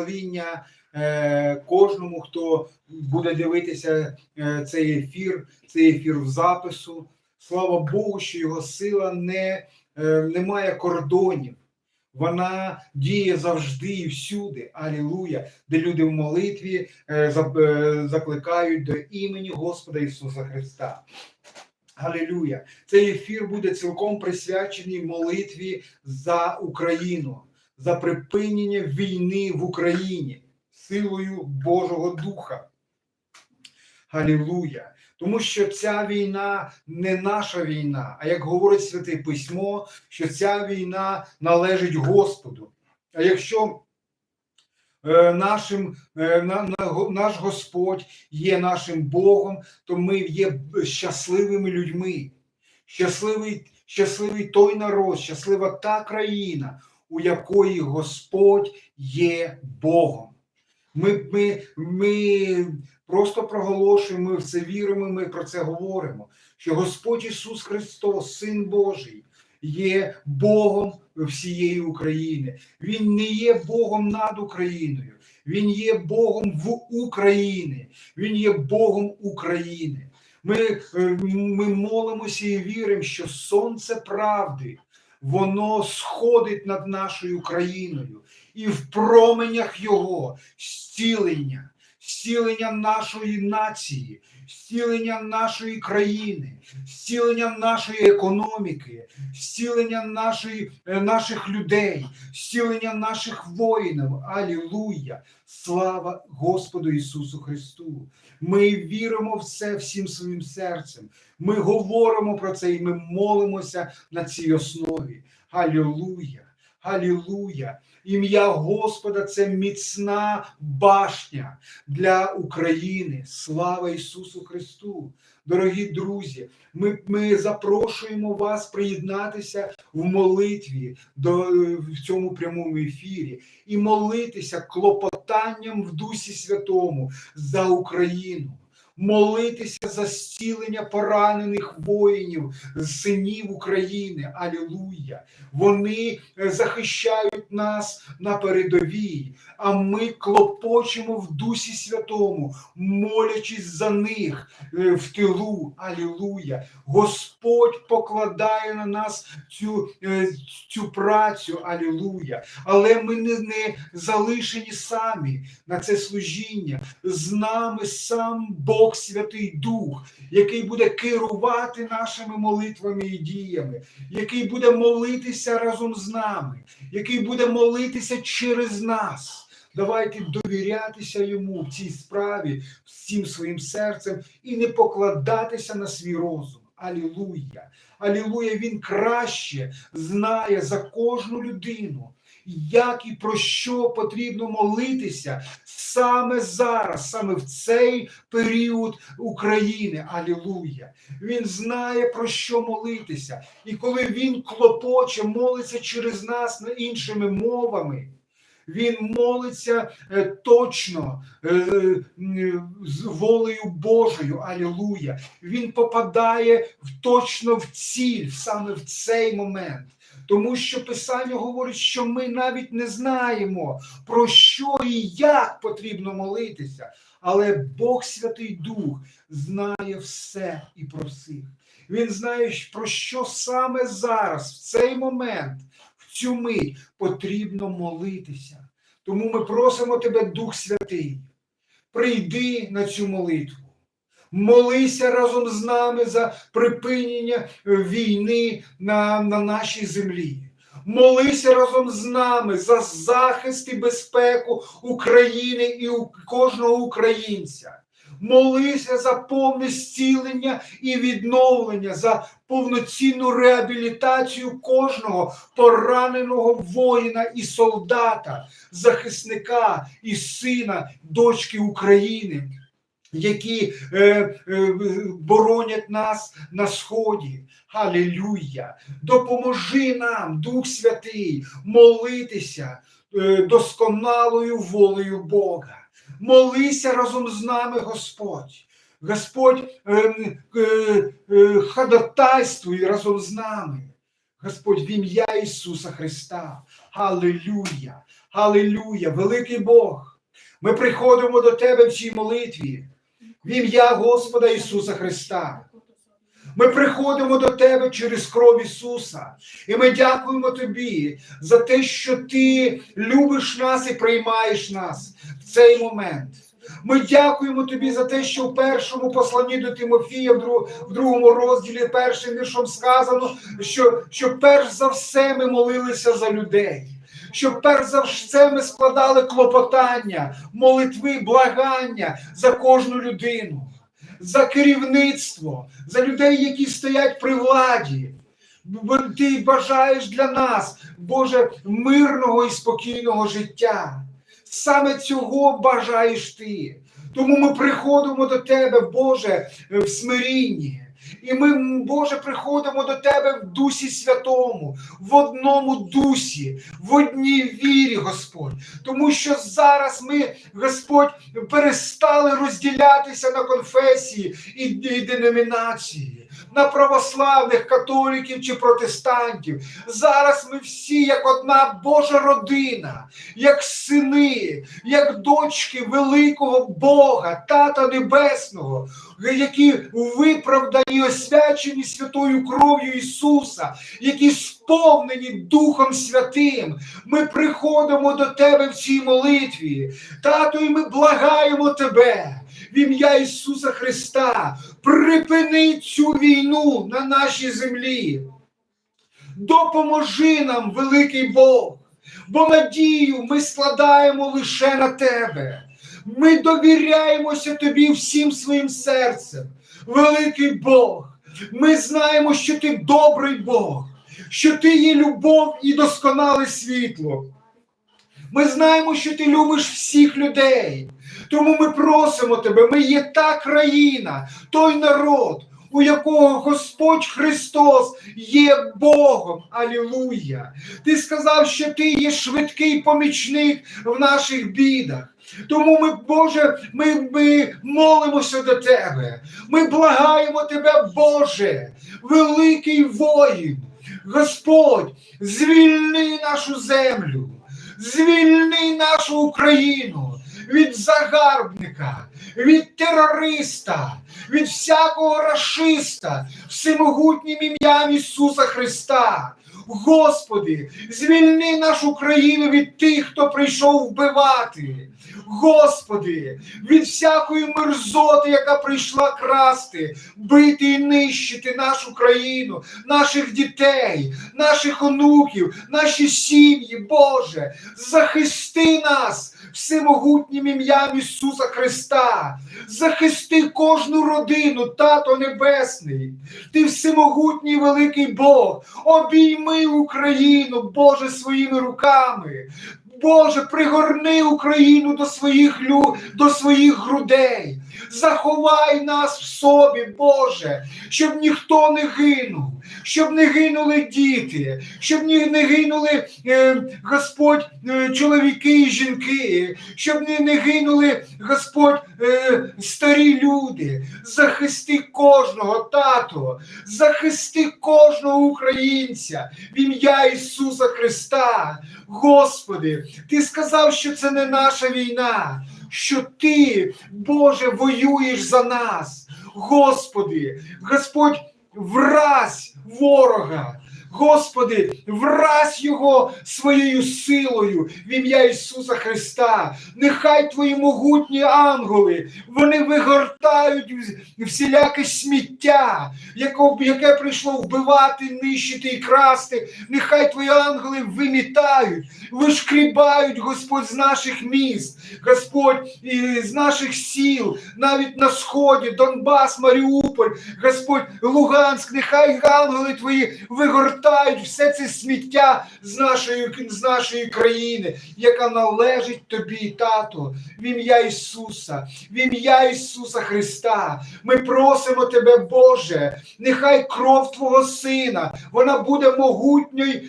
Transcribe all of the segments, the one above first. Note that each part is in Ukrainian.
благословіння е, кожному, хто буде дивитися е, цей ефір, цей ефір в запису. Слава Богу, що його сила не, е, не має кордонів. Вона діє завжди і всюди. Алілуя, де люди в молитві за- закликають до імені Господа Ісуса Христа. Алілуя. Цей ефір буде цілком присвячений молитві за Україну, за припинення війни в Україні силою Божого Духа. Алілуя. Тому що ця війна не наша війна, а як говорить Святе Письмо, що ця війна належить Господу. А якщо е, нашим, е, на, на- наш Господь є нашим Богом, то ми є щасливими людьми. Щасливий, щасливий той народ, щаслива та країна, у якої Господь є Богом. Ми, ми, ми просто проголошуємо, ми в це віримо, ми про це говоримо. Що Господь Ісус Христос, Син Божий, є Богом всієї України. Він не є Богом над Україною, Він є Богом в Україні, Він є Богом України. Ми, е, ми молимося і віримо, що сонце правди. Воно сходить над нашою країною, і в променях його зцілення, зцілення нашої нації, зцілення нашої країни, зцілення нашої економіки, зцілення нашої, е, наших людей, зцілення наших воїнів. Алілуя! Слава Господу Ісусу Христу! Ми віримо в це всім своїм серцем. Ми говоримо про це і ми молимося на цій основі. Алілуя! Алілуя! Ім'я Господа це міцна башня для України. Слава Ісусу Христу! Дорогі друзі, ми, ми запрошуємо вас приєднатися в молитві до, в цьому прямому ефірі і молитися клопотанням в Дусі Святому за Україну. Молитися за зцілення поранених воїнів, синів України. Алілуя! Вони е, захищають нас на передовій, а ми клопочемо в Дусі Святому, молячись за них е, в тилу. Алілуя! Господь покладає на нас цю, е, цю працю. Алілуя! Але ми не, не залишені самі на це служіння. З нами сам Бог Святий Дух, який буде керувати нашими молитвами і діями, який буде молитися разом з нами, який буде молитися через нас. Давайте довірятися йому в цій справі всім своїм серцем і не покладатися на свій розум. Алілуя! Алілуя! Він краще знає за кожну людину, як і про що потрібно молитися саме зараз, саме в цей період України. Алілуя! Він знає про що молитися. І коли він клопоче, молиться через нас на іншими мовами. Він молиться е, точно е, е, з волею Божою. Алілуя. Він попадає точно в ціль саме в цей момент. Тому що Писання говорить, що ми навіть не знаємо, про що і як потрібно молитися. Але Бог Святий Дух знає все і про всіх. Він знає, про що саме зараз, в цей момент, в цю мить потрібно молитися. Тому ми просимо тебе, Дух Святий, прийди на цю молитву. Молися разом з нами за припинення війни на, на нашій землі. Молися разом з нами за захист і безпеку України і кожного українця. Молися за повне зцілення і відновлення, за повноцінну реабілітацію кожного пораненого воїна і солдата, захисника і сина, дочки України, які е, е, боронять нас на сході. Алілюя! Допоможи нам, Дух Святий, молитися е, досконалою волею Бога. Молися разом з нами, Господь. Господь е, е, е, ходатайствує разом з нами. Господь, в ім'я Ісуса Христа. Аллилуйя! Алілюя, великий Бог. Ми приходимо до Тебе в цій молитві в ім'я Господа Ісуса Христа. Ми приходимо до Тебе через кров Ісуса, і ми дякуємо Тобі за те, що Ти любиш нас і приймаєш нас в цей момент. Ми дякуємо Тобі за те, що в першому посланні до Тимофія, в, друг, в другому розділі, першим віршом сказано, що, що перш за все ми молилися за людей. Що перш за все ми складали клопотання, молитви, благання за кожну людину, за керівництво, за людей, які стоять при владі. Ти бажаєш для нас, Боже, мирного і спокійного життя. Саме цього бажаєш ти. Тому ми приходимо до Тебе, Боже, в смирінні. І ми, Боже, приходимо до Тебе в Дусі Святому, в одному дусі, в одній вірі, Господь. Тому що зараз ми, Господь, перестали розділятися на конфесії і, і деномінації, на православних, католіків чи протестантів. Зараз ми всі як одна Божа родина, як сини, як дочки великого Бога, Тата Небесного, які виправдані, освячені святою кров'ю Ісуса, які сповнені Духом Святим. Ми приходимо до Тебе в цій молитві. Тато, і ми благаємо Тебе. В ім'я Ісуса Христа, припини цю війну на нашій землі. Допоможи нам, великий Бог, бо надію ми складаємо лише на Тебе. Ми довіряємося Тобі всім своїм серцем, великий Бог. Ми знаємо, що Ти добрий Бог, що Ти є любов і досконале світло. Ми знаємо, що ти любиш всіх людей. Тому ми просимо тебе, ми є та країна, той народ, у якого Господь Христос є Богом. Алілуя! Ти сказав, що ти є швидкий помічник в наших бідах. Тому ми, Боже, ми, ми молимося до Тебе. Ми благаємо Тебе, Боже, великий воїн. Господь, звільни нашу землю, звільни нашу Україну від загарбника, від терориста, від всякого расиста, всемогутнім ім'ям Ісуса Христа. Господи, звільни нашу країну від тих, хто прийшов вбивати. Господи, від всякої мерзоти, яка прийшла красти, бити і нищити нашу країну, наших дітей, наших онуків, наші сім'ї, Боже, захисти нас всемогутнім ім'ям Ісуса Христа, захисти кожну родину, Тато Небесний, Ти всемогутній великий Бог, обійми Україну, Боже, своїми руками. Боже, пригорни Україну до своїх лю... до своїх грудей. Заховай нас в собі, Боже, щоб ніхто не гинув, щоб не гинули діти, щоб ні- не гинули е, Господь, е, чоловіки і жінки, щоб не, не гинули Господь е, старі люди. Захисти кожного тато, захисти кожного українця в ім'я Ісуса Христа. Господи, Ти сказав, що це не наша війна, що Ти, Боже, воюєш за нас. Господи, Господь, вразь ворога. Господи, вразь його своєю силою в ім'я Ісуса Христа. Нехай твої могутні ангели, вони вигортають всіляке сміття, яке прийшло вбивати, нищити і красти. Нехай твої ангели вимітають, вишкрібають, Господь, з наших міст, Господь, з наших сіл, навіть на сході, Донбас, Маріуполь, Господь, Луганськ, нехай ангели твої вигортають все це сміття з нашої, з нашої країни, яка належить тобі, тато, в ім'я Ісуса, в ім'я Ісуса Христа. Ми просимо тебе, Боже, нехай кров Твого Сина, вона буде могутньою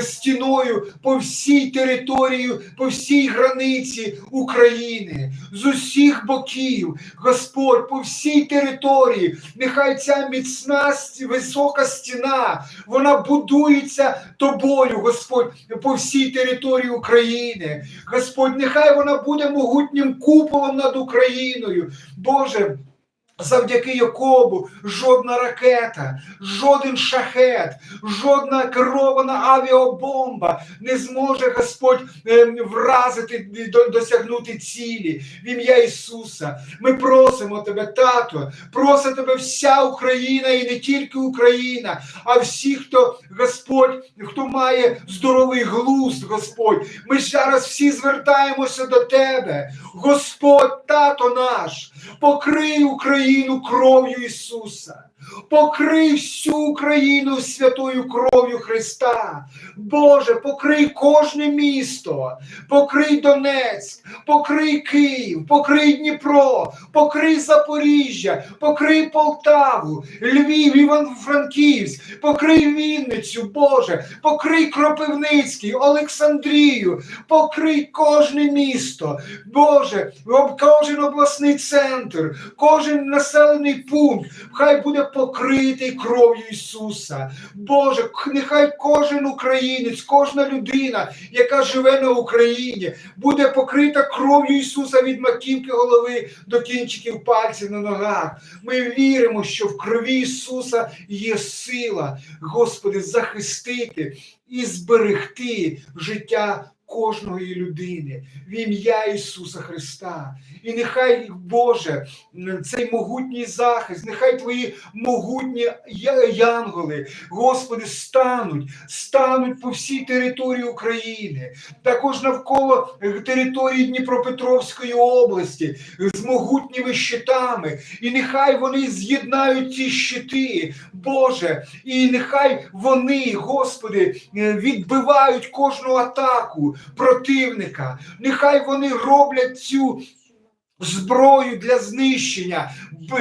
стіною по всій території, по всій границі України, з усіх боків, Господь, по всій території, нехай ця міцна висока стіна, вона будується тобою, Господь, по всій території України. Господь, нехай вона буде могутнім куполом над Україною. Боже. Завдяки якому жодна ракета, жоден шахет, жодна керована авіабомба не зможе Господь е, вразити до- досягнути цілі в ім'я Ісуса. Ми просимо Тебе, тато, просить Тебе вся Україна і не тільки Україна, а всі, хто Господь, хто має здоровий глузд, Господь. Ми зараз всі звертаємося до Тебе. Господь, тато наш, покрий Україну кров'ю Ісуса. Покрий всю Україну святою кров'ю Христа. Боже, покрий кожне місто, покрий Донецьк, покрий Київ, покрий Дніпро, покрий Запоріжжя, покрий Полтаву, Львів, Івано-Франківськ, покрий Вінницю, Боже, покрий Кропивницький, Олександрію, покрий кожне місто, Боже, кожен обласний центр, кожен населений пункт, хай буде покритий кров'ю Ісуса. Боже, нехай кожен українець, кожна людина, яка живе на Україні, буде покрита кров'ю Ісуса від маківки голови до кінчиків пальців на ногах. Ми віримо, що в крові Ісуса є сила, Господи, захистити і зберегти життя кожної людини в ім'я Ісуса Христа. І нехай, Боже, цей могутній захист, нехай Твої могутні янголи, Господи, стануть, стануть по всій території України, також навколо території Дніпропетровської області з могутніми щитами. І нехай вони з'єднають ці щити, Боже, і нехай вони, Господи, відбивають кожну атаку противника. Нехай вони роблять цю зброю для знищення,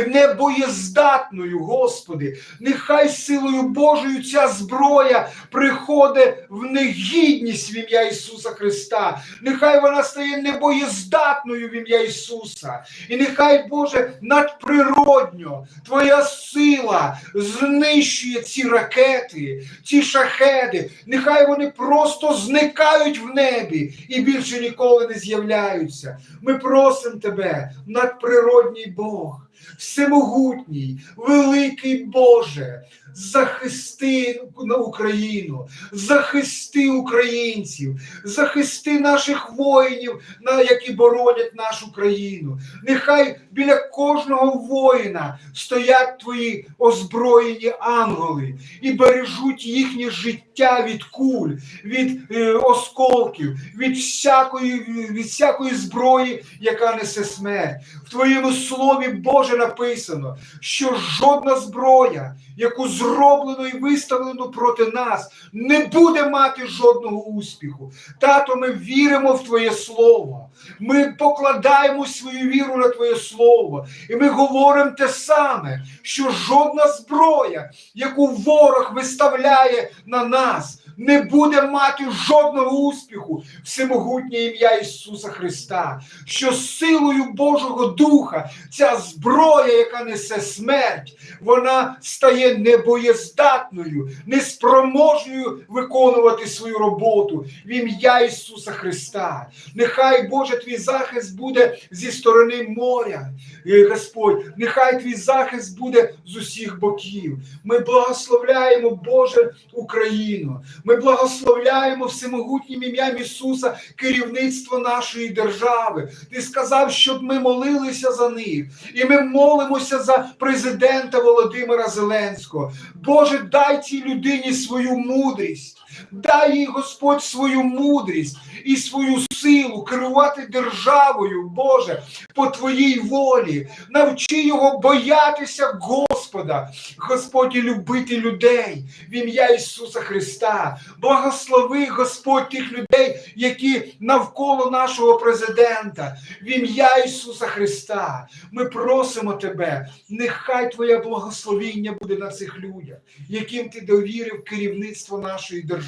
небоєздатною, Господи. Нехай силою Божою ця зброя приходить в негідність в ім'я Ісуса Христа. Нехай вона стає небоєздатною в ім'я Ісуса. І нехай, Боже, надприродньо Твоя сила знищує ці ракети, ці шахеди. Нехай вони просто зникають в небі і більше ніколи не з'являються. Ми просимо Тебе, надприродній Бог, всемогутній, великий Боже, захисти на Україну, захисти українців, захисти наших воїнів, які боронять нашу країну. Нехай біля кожного воїна стоять твої озброєні ангели і бережуть їхнє життя від куль, від е, осколків, від всякої, від всякої зброї, яка несе смерть. В твоєму слові Боже написано, що жодна зброя, яку зроблено і виставлено проти нас, не буде мати жодного успіху. Тато, ми віримо в Твоє Слово. Ми покладаємо свою віру на Твоє Слово. І ми говоримо те саме, що жодна зброя, яку ворог виставляє на нас, не буде мати жодного успіху всемогутнє ім'я Ісуса Христа, що силою Божого Духа ця зброя, яка несе смерть, вона стає небоєздатною, неспроможною виконувати свою роботу в ім'я Ісуса Христа. Нехай Боже твій захист буде зі сторони моря, Е, Господь, нехай твій захист буде з усіх боків. Ми благословляємо, Боже, Україну. Ми благословляємо всемогутнім ім'ям Ісуса керівництво нашої держави. Ти сказав, щоб ми молилися за них. І ми молимося за президента Володимира Зеленського. Боже, дай цій людині свою мудрість. Дай їй Господь свою мудрість і свою силу керувати державою, Боже, по Твоїй волі. Навчи його боятися Господа, Господь, і любити людей в ім'я Ісуса Христа. Благослови, Господь, тих людей, які навколо нашого президента, в ім'я Ісуса Христа. Ми просимо Тебе, нехай Твоє благословіння буде на цих людях, яким Ти довірив керівництво нашої держави.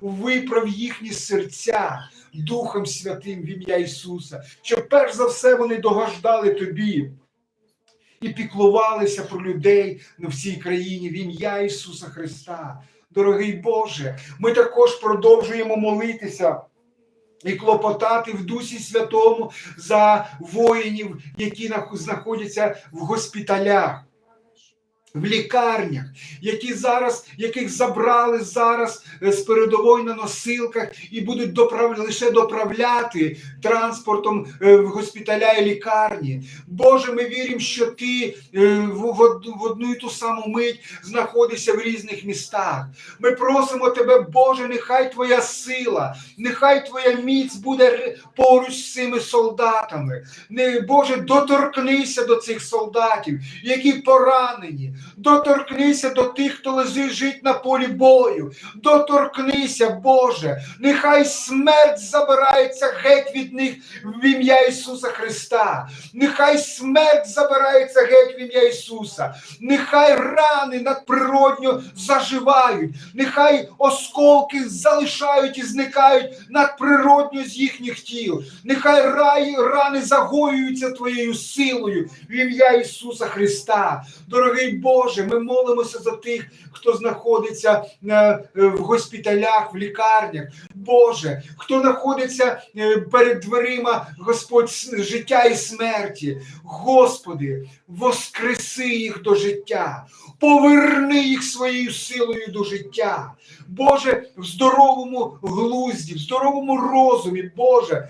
Виправ їхні серця Духом Святим в ім'я Ісуса, щоб перш за все вони догождали Тобі. І піклувалися про людей на всій країні в ім'я Ісуса Христа. дорогий Боже, ми також продовжуємо молитися. І клопотати в Дусі Святому за воїнів, які знаходяться в госпіталях, в лікарнях, які зараз, яких забрали зараз е, з передової на носилках і будуть доправ... лише доправляти транспортом е, в госпіталя і лікарні. Боже, ми віримо, що ти е, в, одну і ту саму мить знаходишся в різних містах. Ми просимо тебе, Боже, нехай твоя сила, нехай твоя міць буде поруч з цими солдатами. Не, Боже, доторкнися до цих солдатів, які поранені. Доторкнися до тих, хто лежить на полі бою. Доторкнися, Боже. Нехай смерть забирається геть від них в ім'я Ісуса Христа. Нехай смерть забирається геть в ім'я Ісуса. Нехай рани надприродньо заживають. Нехай осколки залишають і зникають надприродньо з їхніх тіл. Нехай рай, рани загоюються Твоєю силою в ім'я Ісуса Христа. Дорогий Боже, ми молимося за тих, хто знаходиться е, е, в госпіталях, в лікарнях. Боже, хто знаходиться е, перед дверима, Господь, життя і смерті. Господи, воскреси їх до життя, поверни їх своєю силою до життя. Боже, в здоровому глузді, в здоровому розумі, Боже.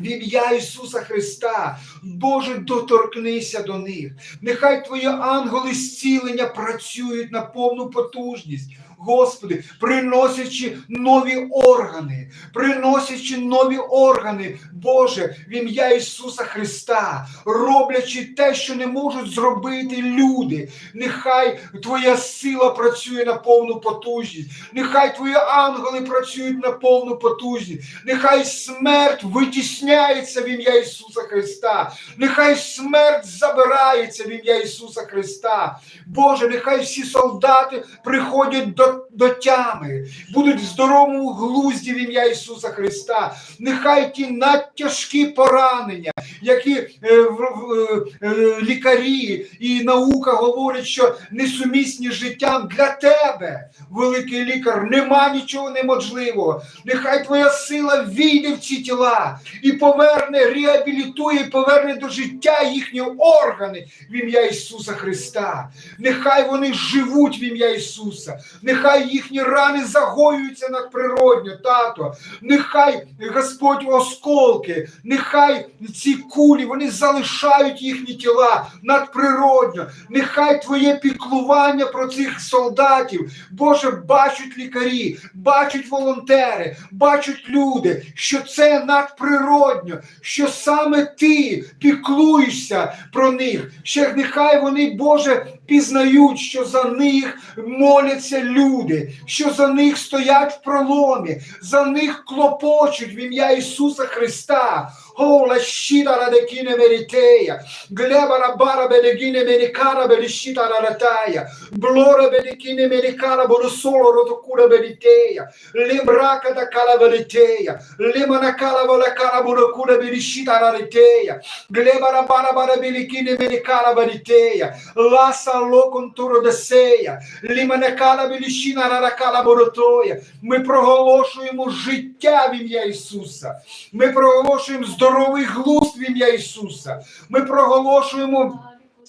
В ім'я Ісуса Христа, Боже, доторкнися до них. Нехай Твої ангели зцілення працюють на повну потужність. Господи, приносячи нові органи, приносячи нові органи, Боже, в ім'я Ісуса Христа, роблячи те, що не можуть зробити люди. Нехай Твоя сила працює на повну потужність, нехай Твої ангели працюють на повну потужність, нехай смерть витісняється в ім'я Ісуса Христа, нехай смерть забирається в ім'я Ісуса Христа. Боже, нехай всі солдати приходять до, eu до тями, будуть в здоровому глузді в ім'я Ісуса Христа. Нехай ті надтяжкі поранення, які е, в- е, лікарі і наука говорять, що несумісні з життям для тебе, великий лікар, нема нічого неможливого. Нехай твоя сила війде в ці тіла і поверне, реабілітує, поверне до життя їхні органи в ім'я Ісуса Христа. Нехай вони живуть в ім'я Ісуса. Нехай їхні рани загоюються надприродньо, тато. Нехай Господь осколки, нехай ці кулі вони залишають їхні тіла надприродньо. Нехай твоє піклування про цих солдатів, Боже, бачать лікарі, бачать волонтери, бачать люди, що це надприродньо, що саме ти піклуєшся про них. Ще нехай вони, Боже, пізнають, що за них моляться люди, що за них стоять в проломі, за них клопочуть в ім'я Ісуса Христа. О, la shita la de kine meriteia, gleba la bara belegine mericana belishita la rataya, blora belikine mericana bonusolo rotocura beliteia, lembraca da cala beliteia, lemana cala vola cara bonocura belishita la reteia, gleba la bara bara belikine mericana beliteia, lassa lo conturo de seia, limana cala belishina la cala borotoя. Ми проголошуємо життя в ім'я Ісуса. Ми проголошуємо здоровий глузд в ім'я Ісуса. Ми проголошуємо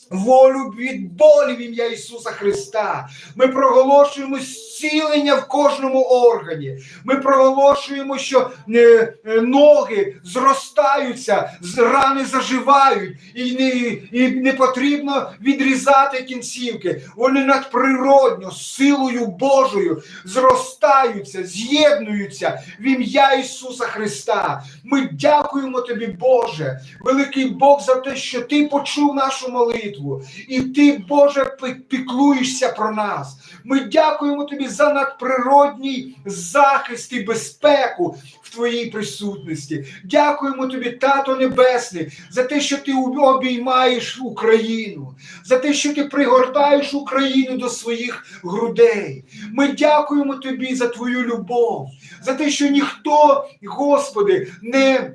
волю від болі в ім'я Ісуса Христа. Ми проголошуємо зцілення в кожному органі. Ми проголошуємо, що е, е, ноги зростаються, рани заживають, і не, і не потрібно відрізати кінцівки. Вони надприродно, силою Божою зростаються, з'єднуються в ім'я Ісуса Христа. Ми дякуємо тобі, Боже, великий Бог, за те, що Ти почув нашу молитву, і Ти, Боже, піклуєшся про нас. Ми дякуємо тобі за надприродній захист і безпеку в твоїй присутності. Дякуємо тобі, Тато Небесний, за те, що ти обіймаєш Україну, за те, що ти пригортаєш Україну до своїх грудей. Ми дякуємо тобі за твою любов, за те, що ніхто, Господи, не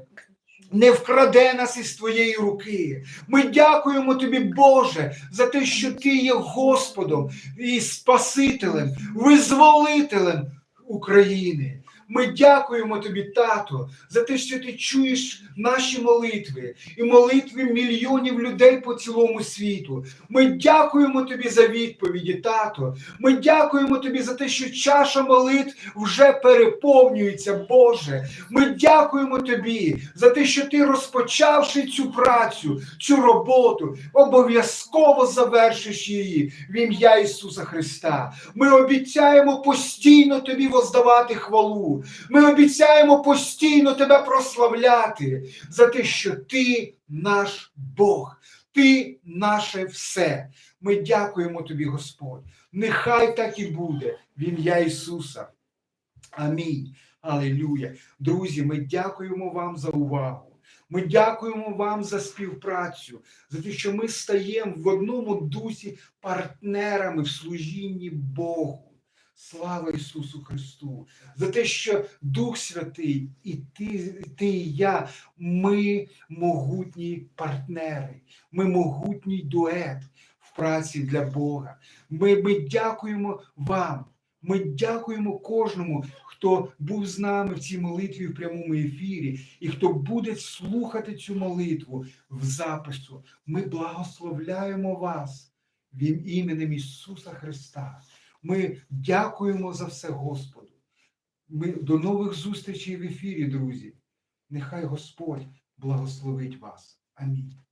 не вкраде нас із твоєї руки. Ми дякуємо тобі, Боже, за те, що ти є Господом і Спасителем, визволителем України. Ми дякуємо тобі, тато, за те, що ти чуєш наші молитви і молитви мільйонів людей по цілому світу. Ми дякуємо тобі за відповіді, тато. Ми дякуємо тобі за те, що чаша молитв вже переповнюється, Боже. Ми дякуємо тобі за те, що ти розпочавши цю працю, цю роботу, обов'язково завершиш її в ім'я Ісуса Христа. Ми обіцяємо постійно тобі воздавати хвалу. Ми обіцяємо постійно тебе прославляти за те, що ти наш Бог, ти наше все. Ми дякуємо тобі, Господь. Нехай так і буде в ім'я Ісуса. Амінь. Алілюя. Друзі, ми дякуємо вам за увагу. Ми дякуємо вам за співпрацю, за те, що ми стаємо в одному дусі партнерами в служінні Богу. Слава Ісусу Христу! За те, що Дух Святий і ти, і ти і я, ми могутні партнери, ми могутній дует в праці для Бога. Ми, ми дякуємо вам. Ми дякуємо кожному, хто був з нами в цій молитві в прямому ефірі, і хто буде слухати цю молитву в запису. Ми благословляємо вас в ім- іменем Ісуса Христа. Ми дякуємо за все Господу. Ми до нових зустрічей в ефірі, друзі. Нехай Господь благословить вас. Амінь.